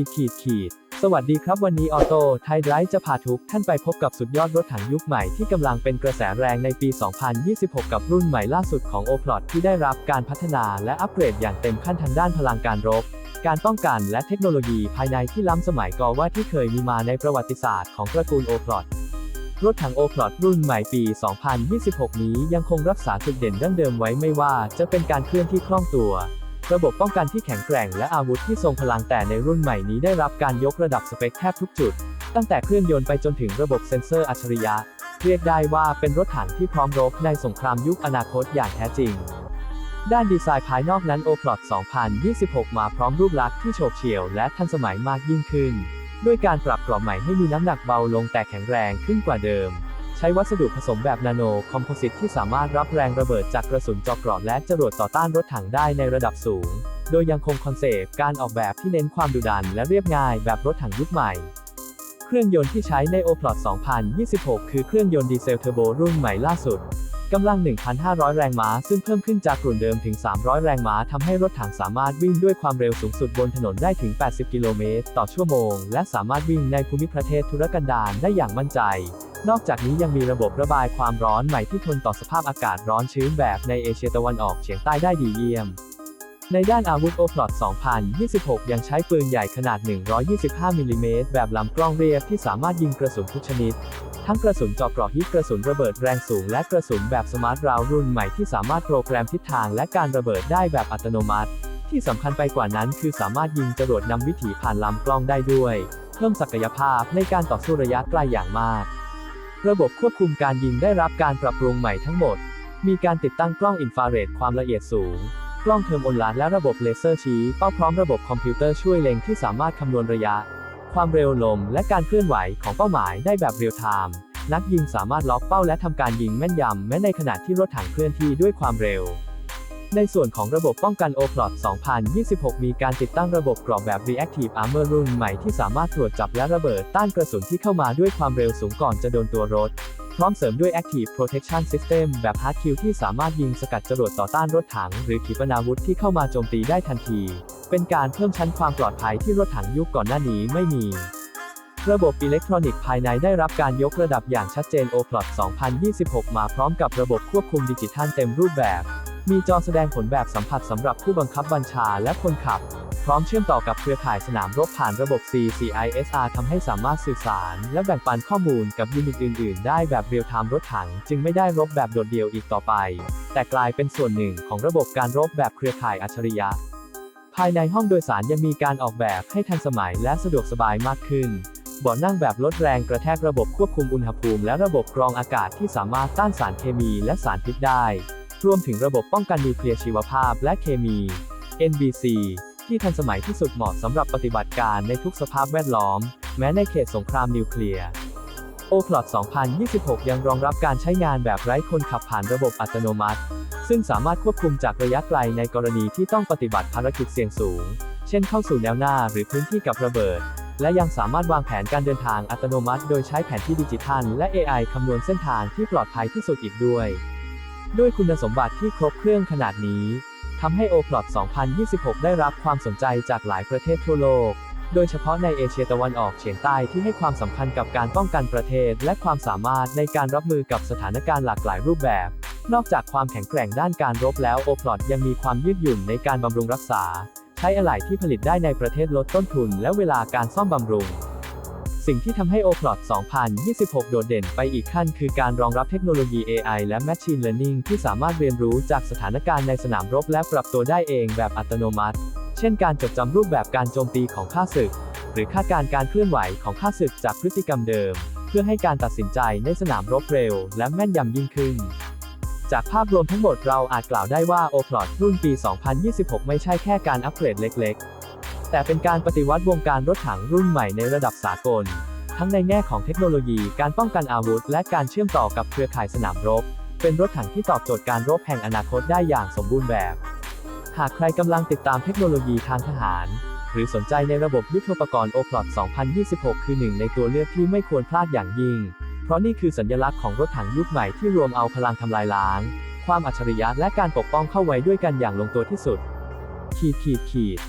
ขีดขีดขีดสวัสดีครับวันนี้ออโต้ไทยไรฟ์จะพาทุกท่านไปพบกับสุดยอดรถถังยุคใหม่ที่กำลังเป็นกระแสแรงในปี 2026 กับรุ่นใหม่ล่าสุดของ o p l o t ที่ได้รับการพัฒนาและอัปเกรดอย่างเต็มขั้นทางด้านพลังการรบ การป้องกันและเทคโนโลยีภายในที่ล้ำสมัยก่อว่าที่เคยมีมาในประวัติศาสตร์ของตระกูล o p l o t รถถัง o p l o t รุ่นใหม่ปี 2026 นี้ยังคงรักษาจุดเด่นดั้งเดิมไว้ไม่ว่าจะเป็นการเคลื่อนที่คล่องตัว ระบบป้องกันที่แข็งแกร่งและอาวุธที่ทรงพลังแต่ในรุ่นใหม่นี้ได้รับการยกระดับสเปคแทบทุกจุด ตั้งแต่เครื่องยนต์ไปจนถึงระบบเซ็นเซอร์อัจฉริยะ เรียกได้ว่าเป็นรถถังที่พร้อมรบในสงครามยุคอนาคตอย่างแท้จริง ด้านดีไซน์ภายนอกนั้น o p l o t 2026 มาพร้อมรูปลักษณ์ที่โฉบเฉี่ยวและทันสมัยมากยิ่งขึ้น ด้วยการปรับกรอบใหม่ให้มีน้ำหนักเบาลงแต่แข็งแรงขึ้นกว่าเดิม ใช้วัสดุผสมแบบนาโนคอมโพสิตที่สามารถรับแรงระเบิดจากกระสุนเจอกรอบและจรวดต่อต้านรถถังได้ในระดับสูง โดยยังคงคอนเซปต์การออกแบบที่เน้นความดุดันและเรียบง่ายแบบรถถังยุคใหม่ เครื่องยนต์ที่ใช้ใน o p l o t 2026 คือเครื่องยนต์ดีเซลเทอร์โบรุ่นใหม่ล่าสุดกำลัง 1,500 แรงม้า ซึ่งเพิ่มขึ้นจากกลุ่นเดิมถึง 300 แรงม้าทำให้รถถังสามารถวิ่งด้วยความเร็วสูงสุดบนถนนได้ถึง 80 กิโลเมตร ต่อชั่วโมง และสามารถวิ่งในภูมิประเทศธุรกันดารได้อย่างมั่นใจ นอกจากนี้ยังมีระบบระบายความร้อนใหม่ที่ทนต่อสภาพอากาศร้อนชื้นแบบในเอเชียตะวันออกเฉียงใต้ได้ดีเยี่ยม ในด้านอาวุธ o p l o t 2026 ยังใช้ปืนใหญ่ขนาด 125 มิลลิเมตรแบบลำกล้องเรียบที่สามารถยิงกระสุนทุกชนิด ทั้งกระสุนเจาะเกราะฮิตกระสุนระเบิดแรงสูง และกระสุนแบบสมาร์ทราวรุ่นใหม่ที่สามารถโปรแกรมทิศทางและการระเบิดได้แบบอัตโนมัติ ที่สำคัญไปกว่านั้นคือสามารถยิงจรวดนำวิถีผ่านลำกล้องได้ด้วย เพิ่มศักยภาพในการต่อสู้ระยะไกลอย่างมาก ระบบควบคุมการยิงได้รับการปรับปรุงใหม่ทั้งหมด มีการติดตั้งกล้องอินฟราเรดความละเอียดสูง กล้องเทอร์โมลาและระบบเลเซอร์ชี้เป้าพร้อมระบบคอมพิวเตอร์ช่วยเล็งที่สามารถคำนวณระยะ ความเร็วลม และการเคลื่อนไหวของเป้าหมายได้แบบเรียลไทม์ นักยิงสามารถล็อกเป้าและทำการยิงแม่นยำแม้ในขณะที่รถถังเคลื่อนที่ด้วยความเร็ว ในส่วนของระบบป้องกัน o p l o t 2026 มีการติดตั้งระบบกรอบแบบ Reactive Armor รุ่นใหม่ที่สามารถตรวจจับและระเบิดต้านกระสุนที่เข้ามาด้วยความเร็วสูงก่อนจะโดนตัวรถ พร้อมเสริมด้วย Active Protection System แบบ Hard Kill ที่สามารถยิงสกัดจรวดต่อต้านรถถัง หรือขีปนาวุธที่เข้ามาโจมตีได้ทันที เป็นการเพิ่มชั้นความปลอดภัยที่รถถังยุคก่อนหน้านี้ไม่มีระบบอิเล็กทรอนิกส์ภายในได้รับการยกระดับอย่างชัดเจน o p l o t 2026 มาพร้อมกับระบบควบคุมดิจิทัลเต็มรูปแบบ มีจอแสดงผลแบบสัมผัสสำหรับผู้บังคับบัญชาและคนขับ พร้อมเชื่อมต่อกับเครือข่ายสนามรบผ่านระบบ CCISR ทำให้สามารถสื่อสาร และแบ่งปันข้อมูลกับยูนิตอื่น ๆ ได้แบบเรียลไทม์รถถัง จึงไม่ได้รบแบบโดดเดี่ยวอีกต่อไป แต่กลายเป็นส่วนหนึ่งของระบบการรบแบบเครือข่ายอัจฉริยะ ภายในห้องโดยสารยังมีการออกแบบให้ทันสมัยและสะดวกสบายมากขึ้นเบาะนั่งแบบลดแรงกระแทกระบบควบคุมอุณหภูมิ และระบบกรองอากาศที่สามารถต้านสารเคมีและสารพิษได้ รวมถึงระบบป้องกันนิวเคลียร์ชีวภาพและเคมี NBC ที่ทันสมัยที่สุดเหมาะสำหรับปฏิบัติการในทุกสภาพแวดล้อม แม้ในเขตสงครามนิวเคลียร์ o p l o t 2026 ยังรองรับการใช้งานแบบไร้คนขับผ่านระบบอัตโนมัติ ซึ่งสามารถควบคุมจากระยะไกลในกรณีที่ต้องปฏิบัติภารกิจเสี่ยงสูง เช่นเข้าสู่แนวหน้าหรือพื้นที่กับระเบิด และยังสามารถวางแผนการเดินทางอัตโนมัติ โดยใช้แผนที่ดิจิทัล และ AI คำนวณเส้นทางที่ปลอดภัยที่สุดอีกด้วย ด้วยคุณสมบัติที่ครบเครื่องขนาดนี้ทำให้ o p l o t 2026 ได้รับความสนใจจากหลายประเทศทั่วโลก โดยเฉพาะในเอเชียตะวันออกเฉียงใต้ที่ให้ความสำคัญกับการป้องกันประเทศ และความสามารถในการรับมือกับสถานการณ์หลากหลายรูปแบบ นอกจากความแข็งแกร่งด้านการรบแล้ว o p l o t ยังมีความยืดหยุ่นในการบำรุงรักษา ใช้อะไหล่ที่ผลิตได้ในประเทศลดต้นทุน และเวลาการซ่อมบำรุง สิ่งที่ทำให้ o p l o t 2026 โดดเด่นไปอีกขั้นคือการรองรับเทคโนโลยี AI และ Machine Learning ที่สามารถเรียนรู้จากสถานการณ์ในสนามรบและปรับตัวได้เองแบบอัตโนมัติ เช่นการจดจำรูปแบบการโจมตีของข้าศึก หรือคาดการณ์การเคลื่อนไหวของข้าศึกจากพฤติกรรมเดิม เพื่อให้การตัดสินใจในสนามรบเร็ว และแม่นยำยิ่งขึ้นจากภาพรวมทั้งหมดเราอาจกล่าวได้ว่า o p l o t รุ่นปี 2026 ไม่ใช่แค่การอัปเกรดเล็ก ๆ แต่เป็นการปฏิวัติวงการรถถังรุ่นใหม่ในระดับสากล ทั้งในแง่ของเทคโนโลยีการป้องกันอาวุธ และการเชื่อมต่อกับเครือข่ายสนามรบ เป็นรถถังที่ตอบโจทย์การรบแห่งอนาคตได้อย่างสมบูรณ์แบบ หากใครกำลังติดตามเทคโนโลยีทางทหาร หรือสนใจในระบบยุทโธปกรณ์ o p l o t 2026 คือหนึ่งในตัวเลือกที่ไม่ควรพลาดอย่างยิ่ง เพราะนี่คือสัญลักษณ์ของรถถังยุคใหม่ที่รวมเอาพลังทำลายล้าง ความอัจฉริยะและการปกป้องเข้าไว้ด้วยกันอย่างลงตัวที่สุด ขีดขีดขีด